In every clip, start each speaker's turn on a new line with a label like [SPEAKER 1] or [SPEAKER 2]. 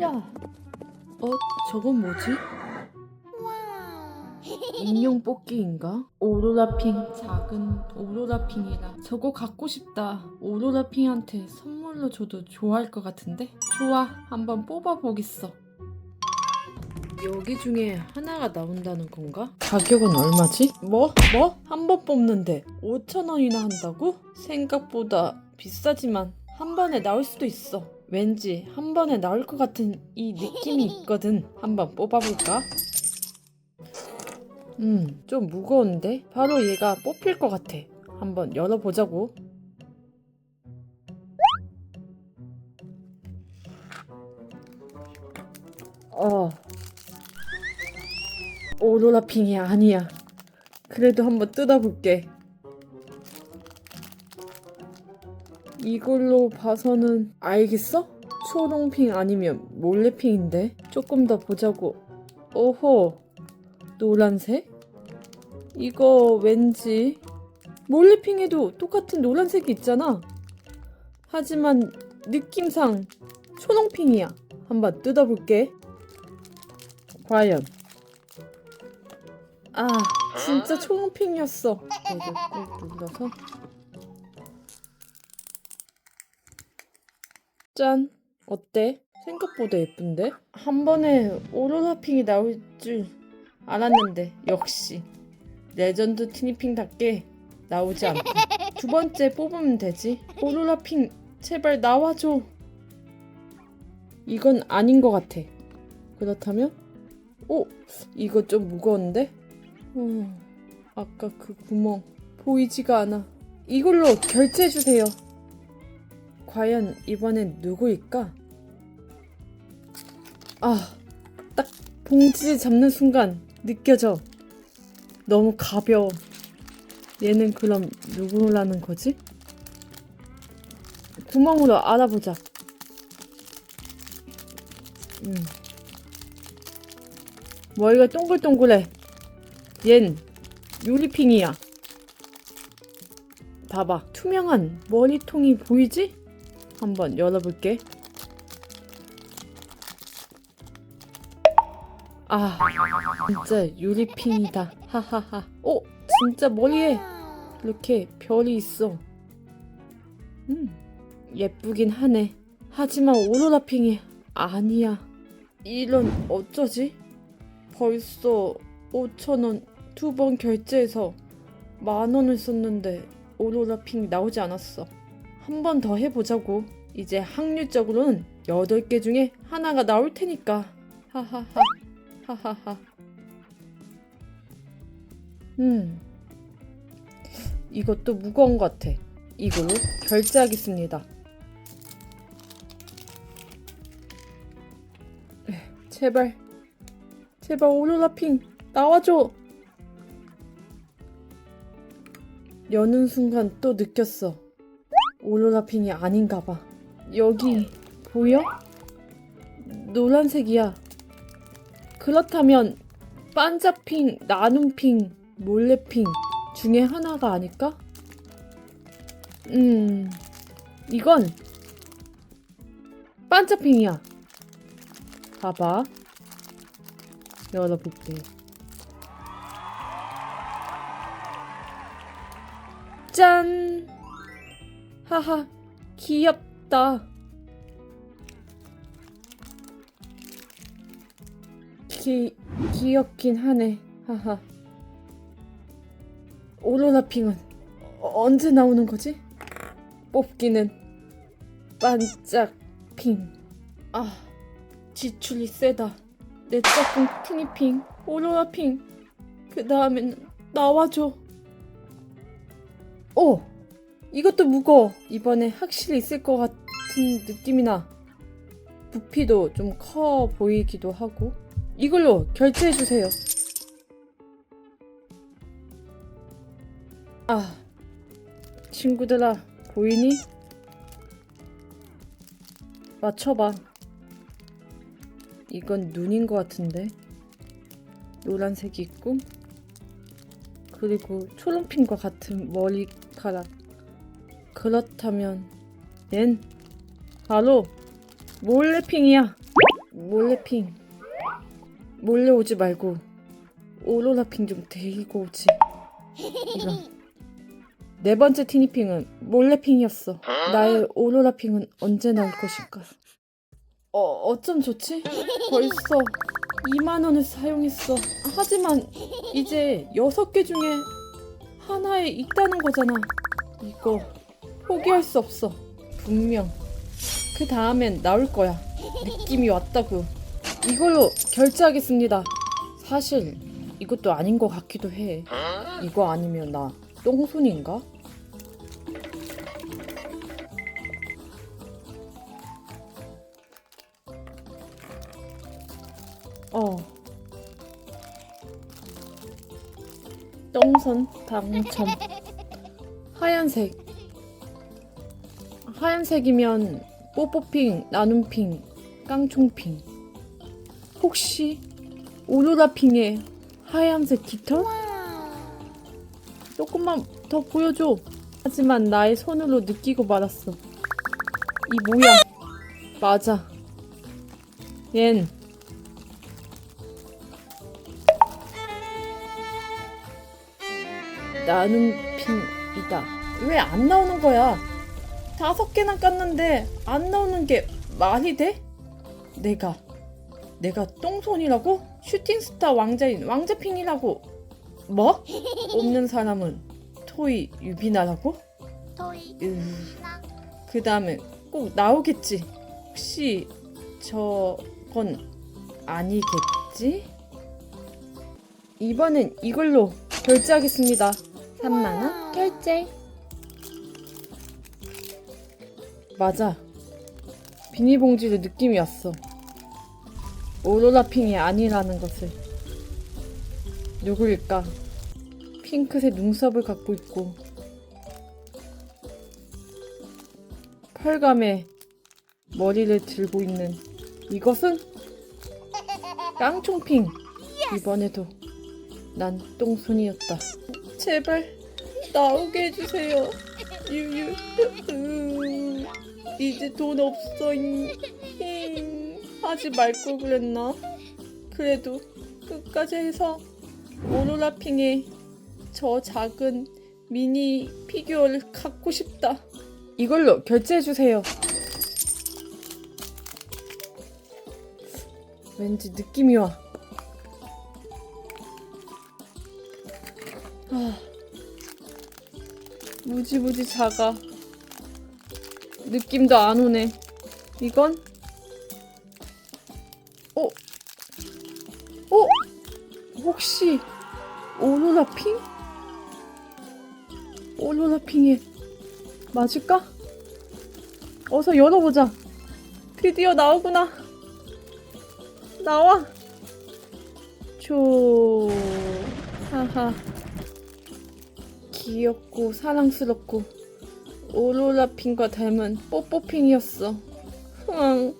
[SPEAKER 1] 야, 어, 저건 뭐지? 인형 뽑기인가? 오로라핑 작은 오로라핑이라 저거 갖고 싶다 오로라핑한테 선물로 줘도 좋아할 것 같은데? 좋아 한번 뽑아보겠어 여기 중에 하나가 나온다는 건가? 가격은 얼마지? 뭐? 뭐? 한 번 뽑는데 5천원이나 한다고? 생각보다 비싸지만 한 번에 나올 수도 있어 왠지 한 번에 나올 것 같은 이 느낌이 있거든 한번 뽑아볼까? 음, 좀 무거운데? 바로 얘가 뽑힐 것 같아. 한번 열어보자고. 어. 오로라핑이 아니야. 그래도 한번 뜯어볼게. 이걸로 봐서는 알겠어? 초롱핑 아니면 몰래핑인데? 조금 더 보자고. 오호. 노란색? 이거 왠지 몰래핑에도 똑같은 노란색이 있잖아. 하지만 느낌상 초롱핑이야. 한번 뜯어볼게. 과연. 아, 진짜 초롱핑이었어. 이걸 꾹 눌러서. 짠. 어때? 생각보다 예쁜데? 한 번에 오로라핑이 나올 줄 알았는데 역시 레전드 티니핑답게 나오지 않고 두 번째 뽑으면 되지. 오로라핑 제발 나와줘. 이건 아닌 것 같아. 그렇다면? 오 이거 좀 무거운데? 음, 아까 그 구멍 보이지가 않아. 이걸로 결제해주세요 과연 이번엔 누구일까 아 딱 봉지 잡는 순간 느껴져. 너무 가벼워. 얘는 그럼 누구라는 거지? 구멍으로 알아보자. 음. 머리가 동글동글해. 얜 유리핑이야. 봐봐. 투명한 머리통이 보이지? 한번 열어볼게. 아, 진짜 유리핑이다. 하하하. 오, 진짜 머리에 이렇게 별이 있어. 음, 예쁘긴 하네. 하지만 오로라핑이 아니야. 이런 어쩌지? 벌써 5천원 두 번 결제해서 만 원을 썼는데 오로라핑이 나오지 않았어. 한 번 더 해보자고. 이제 확률적으로는 8개 중에 하나가 나올 테니까. 하하하. 하하하. 음. 이것도 무거운 것 같아. 이걸로 결제하겠습니다. 에, 제발. 제발 오로라핑 나와줘. 여는 순간 또 느꼈어. 오로라핑이 아닌가 봐. 여기 보여? 노란색이야. 그렇다면 반자핑, 나눔핑, 몰래핑 중에 하나가 아닐까? 음, 이건 반자핑이야. 봐봐. 열어볼게. 짠! 하하, 귀엽다. 기, 귀엽긴 하네. 하하. 오로라핑은 어- 언제 나오는 거지? 뽑기는 반짝핑. 아, 지출이 세다. 내 짝꿍 티니핑, 오로라핑. 그 다음에는 나와줘. 오! 이것도 무거워. 이번에 확실히 있을 것 같은 느낌이 나. 부피도 좀 커 보이기도 하고. 이걸로 결제해 주세요. 아, 친구들아, 보이니? 맞춰봐. 이건 눈인 것 같은데. 노란색이 있고, 그리고 초롱핑과 같은 머리카락. 그렇다면, 얜 바로 몰래핑이야. 몰래핑. 몰래 오지 말고 오로라핑 좀 데리고 오지. 이런. 네 번째 티니핑은 몰래핑이었어. 나의 오로라핑은 언제 나올 것일까? 어 어쩜 좋지? 벌써 2만 원을 사용했어. 하지만 이제 여섯 개 중에 하나에 있다는 거잖아. 이거 포기할 수 없어. 분명. 그 다음엔 나올 거야. 느낌이 왔다고. 이걸로 결제하겠습니다. 사실 이것도 아닌 것 같기도 해. 이거 아니면 나 똥손인가? 어. 똥손 당첨. 하얀색 하얀색이면 뽀뽀핑, 나눔핑, 깡총핑. 혹시 오로라핑의 하얀색 깃털? 조금만 더 보여줘. 하지만 나의 손으로 느끼고 말았어. 이 뭐야 맞아. 얜. 나눔핑이다. 왜 안 나오는 거야 다섯 개나 깠는데 안 나오는 게 말이 돼? 내가 내가 똥손이라고? 슈팅스타 왕자인 왕자핑이라고 뭐? 없는 사람은 토이 유비나라고?
[SPEAKER 2] 토이
[SPEAKER 1] 그 다음에 꼭 나오겠지 혹시 저건 아니겠지? 이번엔 이걸로 결제하겠습니다 3만원 결제 맞아. 비닐봉지로 느낌이 왔어. 오로라핑이 아니라는 것을. 누구일까? 핑크색 눈썹을 갖고 있고. 펄감에 머리를 들고 있는 이것은? 깡총핑! 이번에도 난 똥손이었다. 제발 나오게 해주세요. 유유. 으, 이제 돈 없어 잉. 잉. 하지 말 걸 그랬나 그래도 끝까지 해서 오로라핑의 저 작은 미니 피규어를 갖고 싶다 이걸로 결제해 주세요 왠지 느낌이 와 아, 무지무지 작아. 느낌도 안 오네. 이건? 어? 어? 혹시 오로라핑? 오로라핑에 맞을까? 어서 열어보자. 드디어 나오구나. 나와. 조. 하하. 귀엽고 사랑스럽고 오로라핑과 닮은 뽀뽀핑이었어. 흥.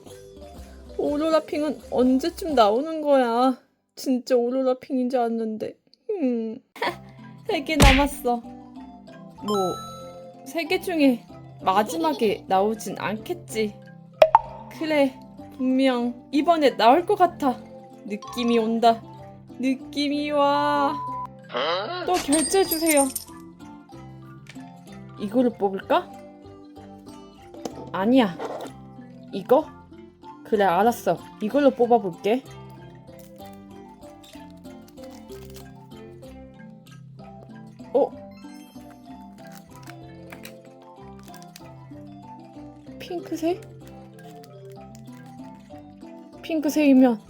[SPEAKER 1] 오로라핑은 언제쯤 나오는 거야? 진짜 오로라핑인 줄 알았는데. 음. 세개 남았어. 뭐, 세 개 중에 마지막에 나오진 않겠지. 그래, 분명 이번에 나올 것 같아. 느낌이 온다. 느낌이 와. 또 결제해주세요. 이거를 뽑을까? 아니야. 이거? 그래, 알았어. 이걸로 뽑아볼게. 어? 핑크색? 핑크색이면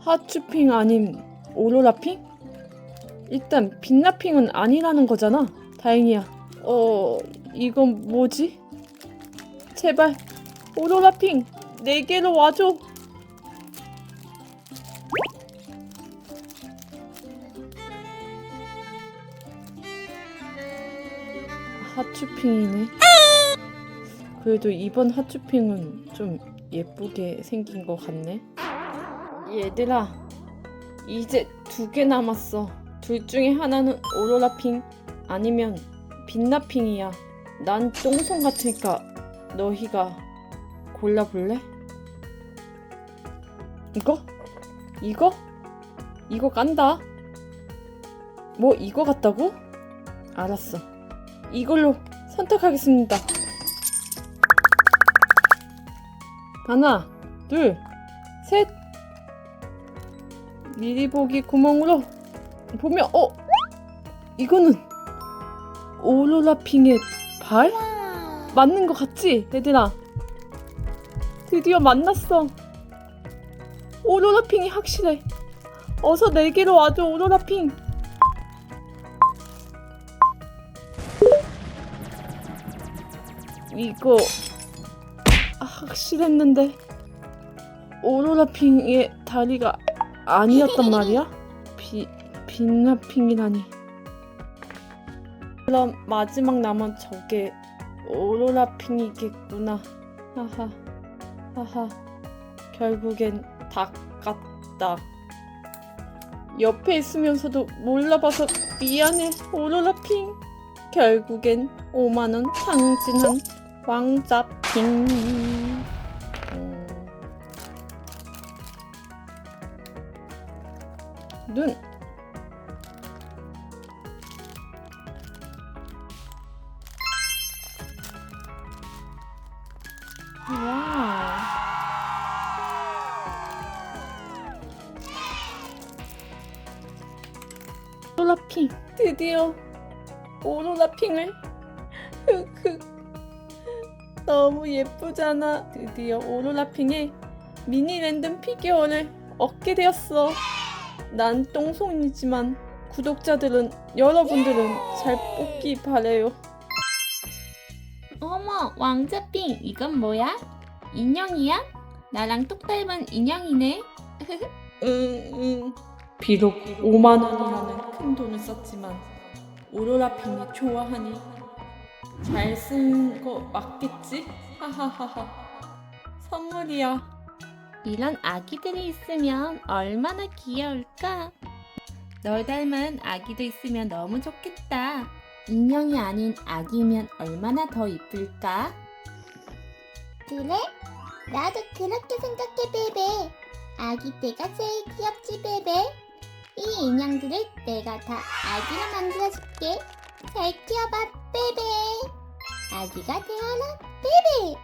[SPEAKER 1] 하츄핑 아님 오로라핑? 일단 빛나핑은 아니라는 거잖아. 다행이야. 어, 이건 뭐지? 제발 오로라핑 네 개로 와줘. 하츄핑이네. 그래도 이번 하츄핑은 좀 예쁘게 생긴 것 같네. 얘들아, 이제 두 개 남았어. 둘 중에 하나는 오로라핑 아니면 빛나핑이야. 난 똥손 같으니까 너희가 골라볼래? 이거? 이거? 이거 깐다. 뭐 이거 같다고? 알았어. 이걸로 선택하겠습니다. 하나, 둘, 셋. 미리 보기 구멍으로 보면 어 이거는 오로라핑의 발? 맞는 것 같지, 얘들아? 드디어 만났어. 오로라핑이 확실해. 어서 내게로 와줘, 오로라핑. 이거 아, 확실했는데 오로라핑의 다리가 아니었단 말이야? 비 빛나핑이라니. 그럼 마지막 남은 저게 오로라 핑이겠구나. 하하 하하. 결국엔 닭 같다. 옆에 있으면서도 몰라봐서 미안해 오로라 핑. 결국엔 5만원 상진한 왕자 핑. 음. 눈. 드디어 오로라핑을 흑흑 너무 예쁘잖아 드디어 오로라핑의 미니 랜덤 피규어를 얻게 되었어 난 똥손이지만 구독자들은 여러분들은 잘 뽑기 바래요
[SPEAKER 2] 어머, 왕자핑, 이건 뭐야? 인형이야? 나랑 똑 닮은 인형이네.
[SPEAKER 1] 응응 비록 5만 원이라는 큰 돈을 썼지만 오로라 핑이 좋아하니 잘 쓴 거 맞겠지? 하하하하 선물이야
[SPEAKER 2] 이런 아기들이 있으면 얼마나 귀여울까? 널 닮은 아기도 있으면 너무 좋겠다. 인형이 아닌 아기면 얼마나 더 이쁠까?
[SPEAKER 3] 그래? 나도 그렇게 생각해 베베 아기 때가 제일 귀엽지 베베 이 인형들을 내가 다 아기로 만들어줄게 잘 키워봐 베베 아기가 되어라 베베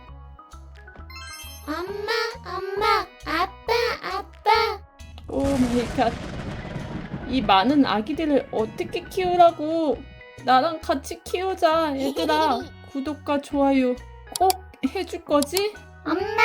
[SPEAKER 3] 엄마 엄마 아빠 아빠
[SPEAKER 1] 오 마이 갓. 이 많은 아기들을 어떻게 키우라고? 나랑 같이 키우자, 얘들아. 구독과 좋아요 꼭 해줄 거지?
[SPEAKER 3] 엄마